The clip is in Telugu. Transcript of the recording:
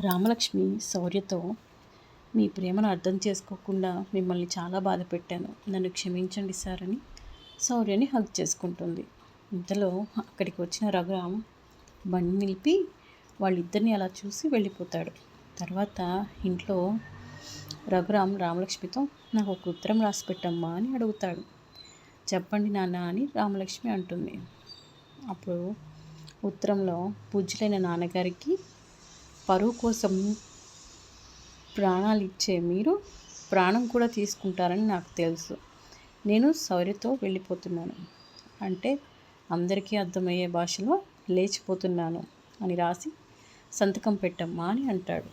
రామలక్ష్మి శౌర్యతో మీ ప్రేమను అర్థం చేసుకోకుండా మిమ్మల్ని చాలా బాధ పెట్టాను. నన్ను క్షమించండి సార్ అని శౌర్యని హగ్ చేసుకుంటుంది. ఇంతలో అక్కడికి వచ్చిన రఘురామ్ బండి నిలిపి వాళ్ళిద్దరిని అలా చూసి వెళ్ళిపోతాడు. తర్వాత ఇంట్లో రఘురామ్ రామలక్ష్మితో నాకు ఒక ఉత్తరం రాసి పెట్టమ్మా అని అడుగుతాడు. చెప్పండి నాన్న అని రామలక్ష్మి అంటుంది. అప్పుడు ఉత్తరంలో పూజ్యులైన నాన్నగారికి పరువు కోసం ప్రాణాలు ఇచ్చే మీరు ప్రాణం కూడా తీసుకుంటారని నాకు తెలుసు. నేను శౌర్యతో వెళ్ళిపోతున్నాను. అంటే అందరికీ అర్థమయ్యే భాషలో లేచిపోతున్నాను అని రాసి సంతకం పెట్టమ్మా అని అంటాడు.